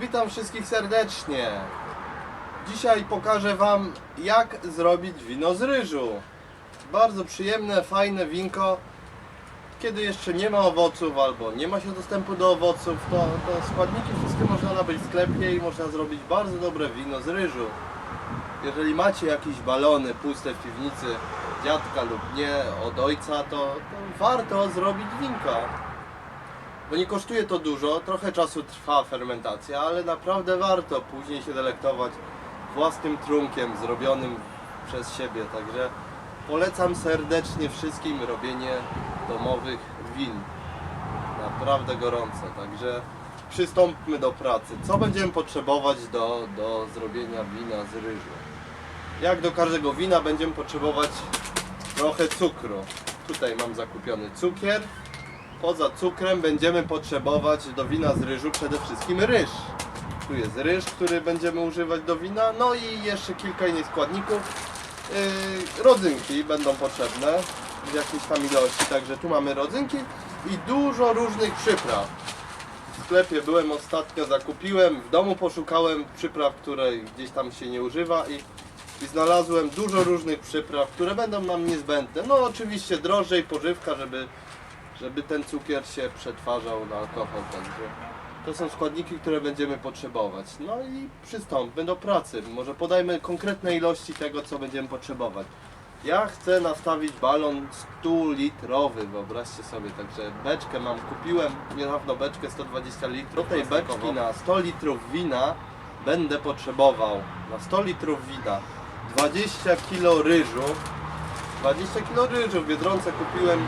Witam wszystkich serdecznie. Dzisiaj pokażę Wam, jak zrobić wino z ryżu. Bardzo przyjemne, fajne winko. Kiedy jeszcze nie ma owoców albo nie ma się dostępu do owoców, to, to składniki wszystkie można nabyć w sklepie i można zrobić bardzo dobre wino z ryżu. Jeżeli macie jakieś balony puste w piwnicy dziadka lub nie od ojca, to, to warto zrobić winko. Bo nie kosztuje to dużo, trochę czasu trwa fermentacja, ale naprawdę warto później się delektować własnym trunkiem zrobionym przez siebie. Także polecam serdecznie wszystkim robienie domowych win. Naprawdę gorące. Także przystąpmy do pracy. Co będziemy potrzebować do, do zrobienia wina z ryżu? Jak do każdego wina będziemy potrzebować trochę cukru. Tutaj mam zakupiony cukier. Poza cukrem będziemy potrzebować do wina z ryżu przede wszystkim ryż. Tu jest ryż, który będziemy używać do wina, no i jeszcze kilka innych składników. Yy, rodzynki będą potrzebne w jakiejś tam ilości, także tu mamy rodzynki i dużo różnych przypraw. W sklepie byłem ostatnio, zakupiłem, w domu poszukałem przypraw, które gdzieś tam się nie używa i, i znalazłem dużo różnych przypraw, które będą nam niezbędne. No oczywiście drożdże i pożywka, żeby żeby ten cukier się przetwarzał na alkohol. Także to są składniki, które będziemy potrzebować. No i przystąpmy do pracy. Może podajmy konkretne ilości tego, co będziemy potrzebować. Ja chcę nastawić balon 100 litrowy, wyobraźcie sobie, także beczkę mam, kupiłem niedawno beczkę 120 litrów. Do tej beczki na 100 litrów wina będę potrzebował, na 100 litrów wina 20 kg ryżu, 20 kg ryżu w Biedronce kupiłem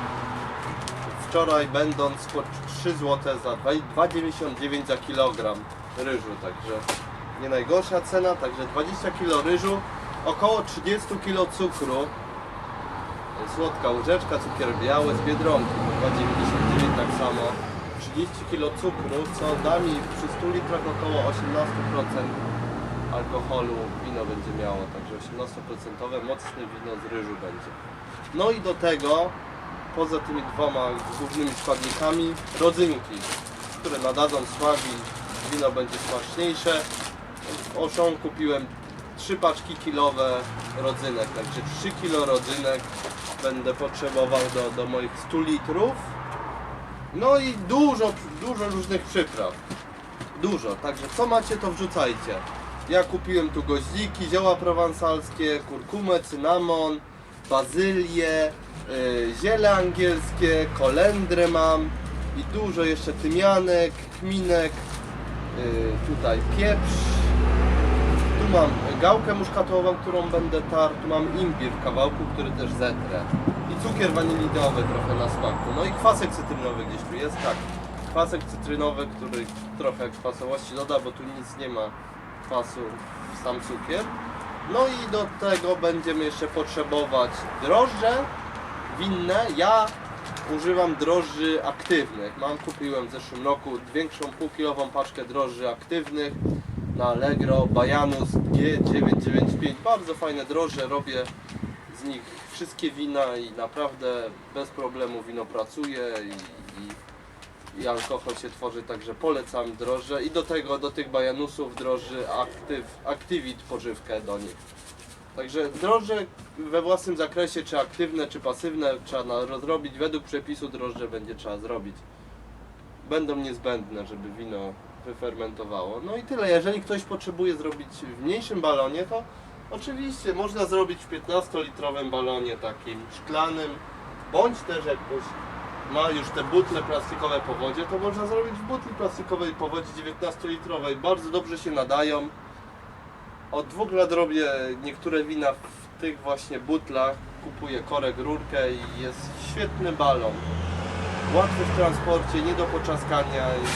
wczoraj będąc po 3 zł za dwa- 2,99 za kilogram ryżu, także nie najgorsza cena, także 20 kg ryżu, około 30 kg cukru, słodka łyżeczka, cukier biały z Biedronki, po 2,99 tak samo, 30 kg cukru, co da mi przy 100 litrach około 18% alkoholu wino będzie miało, także 18% mocne wino z ryżu będzie. No i do tego poza tymi dwoma głównymi składnikami rodzynki, które nadadzą smak i wino będzie smaczniejsze. W Auchan kupiłem trzy paczki kilowe rodzynek, także 3 kilo rodzynek będę potrzebował do, do moich 100 litrów. No i dużo, dużo różnych przypraw. Dużo, także co macie to wrzucajcie. Ja kupiłem tu goździki, zioła prowansalskie, kurkumę, cynamon, bazylię, y, ziele angielskie, kolendrę mam i dużo jeszcze tymianek, kminek, y, tutaj pieprz. Tu mam gałkę muszkatołową, którą będę tarł, tu mam imbir w kawałku, który też zetrę. I cukier wanilinowy trochę na smaku. No i kwasek cytrynowy gdzieś tu jest, tak. Kwasek cytrynowy, który trochę kwasowości doda, bo tu nic nie ma kwasu sam cukier. No i do tego będziemy jeszcze potrzebować drożdże winne. Ja używam drożdży aktywnych. Mam, kupiłem w zeszłym roku większą półkilową paczkę drożdży aktywnych na Allegro Bajanus G995. Bardzo fajne drożdże, robię z nich wszystkie wina i naprawdę bez problemu wino pracuje i, i, i alkohol się tworzy, także polecam drożdże i do tego, do tych bajanusów drożdży aktyw, Activit pożywkę do nich. Także drożdże we własnym zakresie, czy aktywne, czy pasywne, trzeba rozrobić. Według przepisu drożdże będzie trzeba zrobić. Będą niezbędne, żeby wino wyfermentowało. No i tyle. Jeżeli ktoś potrzebuje zrobić w mniejszym balonie, to oczywiście można zrobić w 15-litrowym balonie takim szklanym, bądź też jak ktoś ma już te butle plastikowe po wodzie, to można zrobić w butli plastikowej po wodzie 19-litrowej. Bardzo dobrze się nadają. Od dwóch lat robię niektóre wina w tych właśnie butlach. Kupuję korek, rurkę i jest świetny balon. Łatwy w transporcie, nie do poczaskania i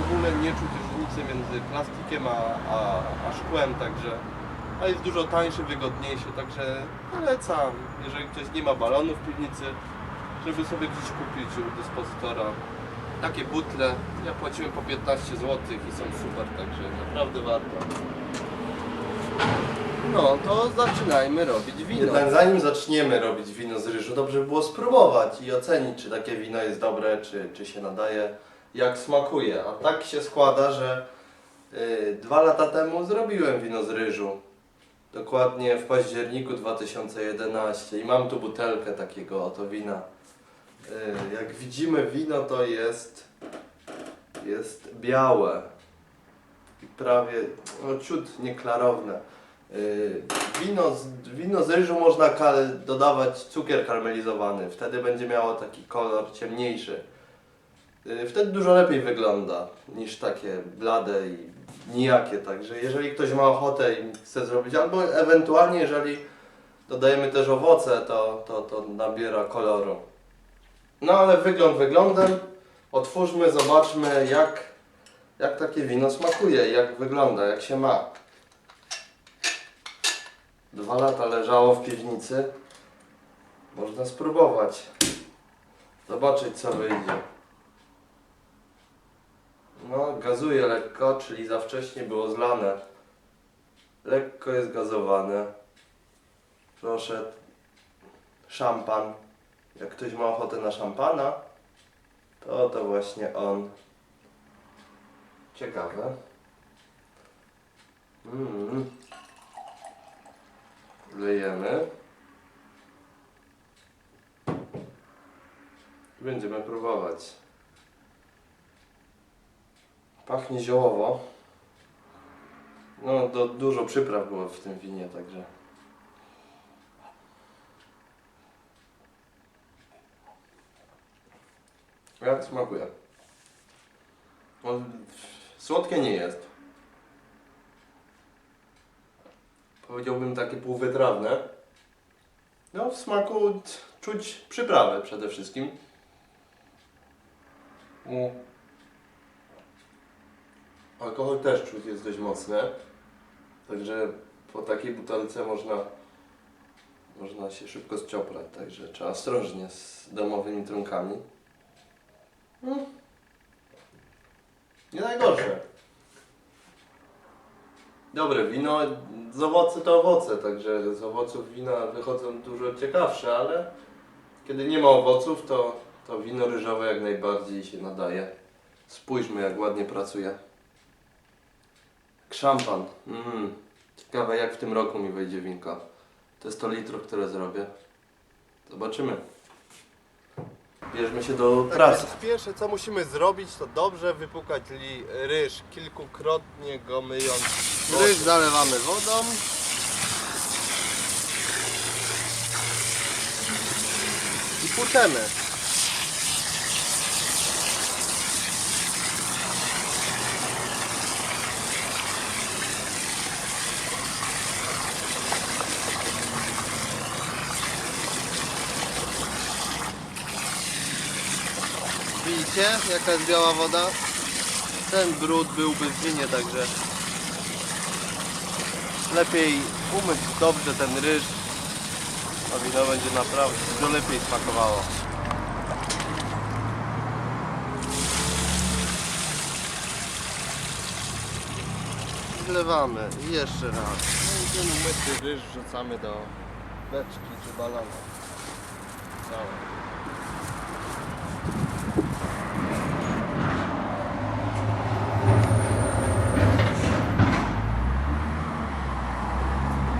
w ogóle nie czuć różnicy między plastikiem a, a, a szkłem, także a jest dużo tańszy, wygodniejszy, także polecam, jeżeli ktoś nie ma balonu w piwnicy, żeby sobie gdzieś kupić u dyspozytora takie butle. Ja płaciłem po 15 zł i są super, także naprawdę warto. No, to zaczynajmy robić wino. Jednak zanim zaczniemy robić wino z ryżu, dobrze by było spróbować i ocenić, czy takie wino jest dobre, czy, czy się nadaje, jak smakuje. A tak się składa, że Yy, Dwa lata temu zrobiłem wino z ryżu. Dokładnie w październiku 2011 i mam tu butelkę takiego oto wina. Yy, Jak widzimy wino to jest jest białe i prawie no, ciut nieklarowne. Yy, Wino z, wino z ryżu można dodawać cukier karmelizowany, wtedy będzie miało taki kolor ciemniejszy. Yy, Wtedy dużo lepiej wygląda niż takie blade i nijakie, także jeżeli ktoś ma ochotę i chce zrobić, albo ewentualnie jeżeli dodajemy też owoce, to, to, to nabiera koloru. No ale wygląd wyglądem, otwórzmy, zobaczmy jak, jak takie wino smakuje, jak wygląda, jak się ma. Dwa lata leżało w piwnicy. Można spróbować. Zobaczyć co wyjdzie. No, gazuje lekko, czyli za wcześnie było zlane. Lekko jest gazowane. Proszę, szampan. Jak ktoś ma ochotę na szampana, to to właśnie on. Ciekawe. Mm. Lejemy. Będziemy próbować. Pachnie ziołowo. No, do, dużo przypraw było w tym winie, także. Jak smakuje? Słodkie nie jest. Powiedziałbym takie półwytrawne. No, w smaku czuć przyprawę przede wszystkim. Mm. Alkohol też czuć jest dość mocny. Także po takiej butelce można, można się szybko zcioprać. Także trzeba ostrożnie z domowymi trunkami. Mm. Nie najgorsze. Dobre wino, z owoce to owoce, także z owoców wina wychodzą dużo ciekawsze, ale kiedy nie ma owoców, to, to wino ryżowe jak najbardziej się nadaje. Spójrzmy jak ładnie pracuje. Szampan. Mm. Ciekawe jak w tym roku mi wejdzie winko. To jest to litro, które zrobię. Zobaczymy. Bierzmy się do pracy. Tak, pierwsze co musimy zrobić to dobrze wypukać li ryż, kilkukrotnie go myjąc. Ryż zalewamy wodą. I płuczemy. Widzicie jaka jest biała woda? Ten brud byłby w winie, także lepiej umyć dobrze ten ryż, a wino będzie naprawdę dużo lepiej smakowało. Zlewamy i jeszcze raz. Ten umyty ryż wrzucamy do beczki czy balona. Całe.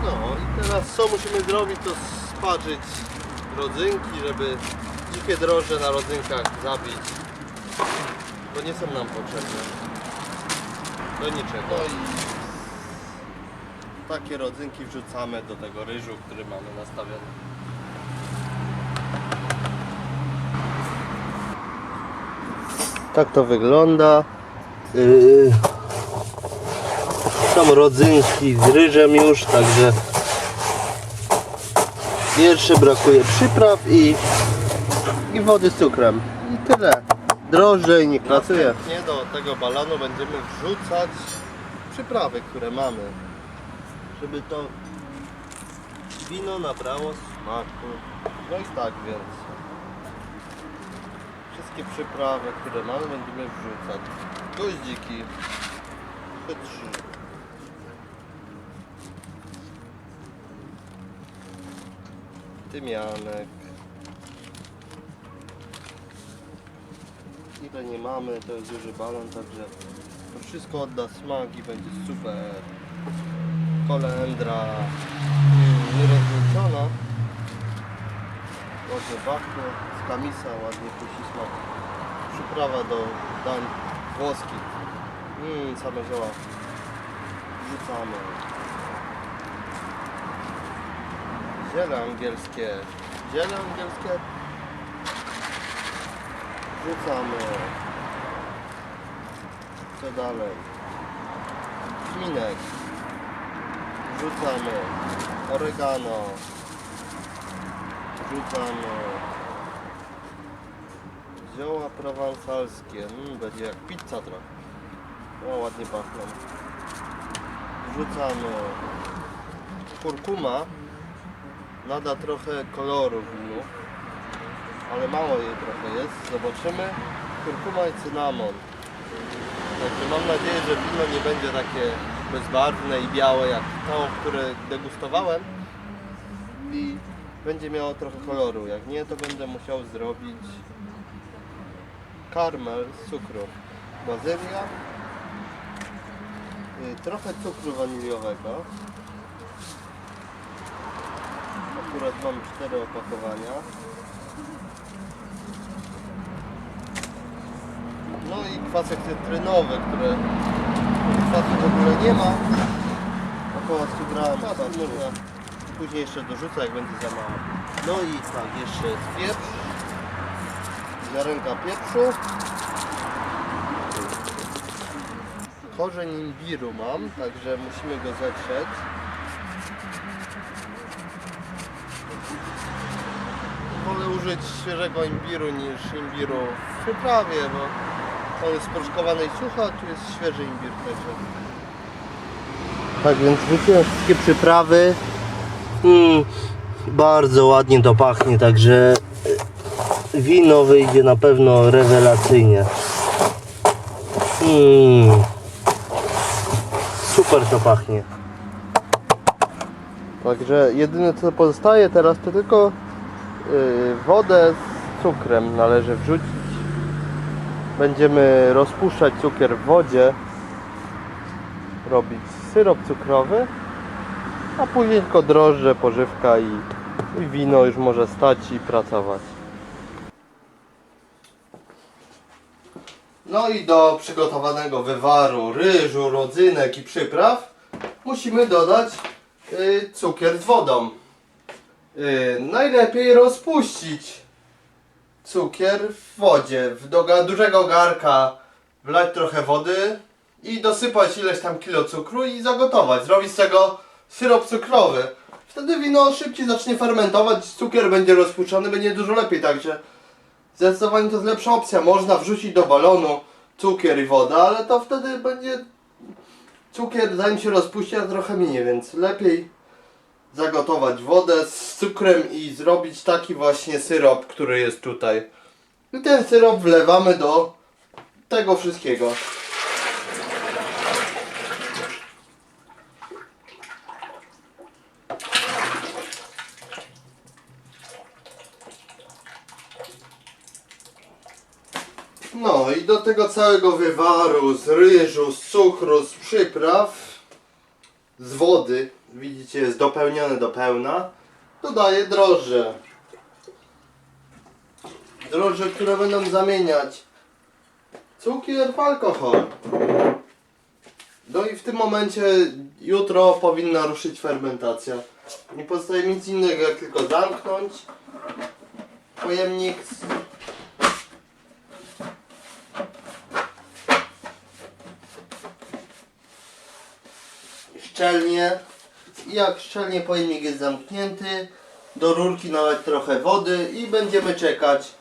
No i teraz co musimy zrobić to sparzyć rodzynki, żeby dzikie droże na rodzynkach zabić. Bo nie są nam potrzebne. Do niczego. No i takie rodzynki wrzucamy do tego ryżu, który mamy nastawiony. Tak to wygląda. Yy, są rodzynki z ryżem już, także jeszcze brakuje przypraw i, i wody z cukrem. I tyle. Drożej nie pracuje. Nie do tego balonu będziemy wrzucać przyprawy, które mamy, żeby to wino nabrało smaku. No i tak więc wszystkie przyprawy, które mamy będziemy wrzucać. Goździki, chytrzy. Tymianek, ile nie mamy, to jest duży balon, także to wszystko odda smak i będzie super. Kolendra nierozwrócona. Ładnie pachnie, z kamisa ładnie kusi smak. Przyprawa do dań włoskich. Mmm, same zioła. Rzucamy. Ziele angielskie. Ziele angielskie. Rzucamy. Co dalej? Kminek. Rzucamy. Oregano. Rzucamy. Zioła prowansalskie. Mm, będzie jak pizza trochę. O, ładnie pachną. Wrzucamy kurkuma. Nada trochę koloru winu. Ale mało jej trochę jest. Zobaczymy. Kurkuma i cynamon. Także mam nadzieję, że wino nie będzie takie bezbarwne i białe jak to, które degustowałem. I będzie miało trochę koloru. Jak nie, to będę musiał zrobić karmel z cukru. Bazylia. Y, Trochę cukru waniliowego. Akurat mam cztery opakowania. No i kwasek cytrynowy, które kwasu w ogóle nie ma. Około 100 gram. Czasem można później jeszcze dorzucę, jak będzie za mało. No i tak, jeszcze jest pieprz. Ziarenka pieprzu. Korzeń imbiru mam, także musimy go zetrzeć. Użyć świeżego imbiru niż imbiru w przyprawie, bo on jest sproszkowany i sucho, a tu jest świeży imbir także. Tak więc wrzuciłem wszystkie przyprawy. Mm, bardzo ładnie to pachnie, także y, wino wyjdzie na pewno rewelacyjnie. Mm. Super to pachnie. Także jedyne co pozostaje teraz to tylko wodę z cukrem należy wrzucić. Będziemy rozpuszczać cukier w wodzie, robić syrop cukrowy, a później tylko drożdże, pożywka i, i wino już może stać i pracować. No i do przygotowanego wywaru ryżu, rodzynek i przypraw musimy dodać y, cukier z wodą. Y, najlepiej rozpuścić cukier w wodzie. W do dużego garka wlać trochę wody i dosypać ileś tam kilo cukru i zagotować. Zrobić z tego syrop cukrowy. Wtedy wino szybciej zacznie fermentować, cukier będzie rozpuszczony, będzie dużo lepiej, także Zdecydowanie to jest lepsza opcja. Można wrzucić do balonu cukier i wodę, ale to wtedy będzie cukier zanim się rozpuści, a trochę minie, więc lepiej zagotować wodę z cukrem i zrobić taki właśnie syrop, który jest tutaj. I ten syrop wlewamy do tego wszystkiego. No i do tego całego wywaru z ryżu, z cukru, z przypraw, z wody, widzicie jest dopełnione do pełna, dodaję drożdże. Drożdże, które będą zamieniać cukier w alkohol. No i w tym momencie jutro powinna ruszyć fermentacja. Nie pozostaje nic innego jak tylko zamknąć pojemnik szczelnie. Jak szczelnie pojemnik jest zamknięty, do rurki nalać trochę wody i będziemy czekać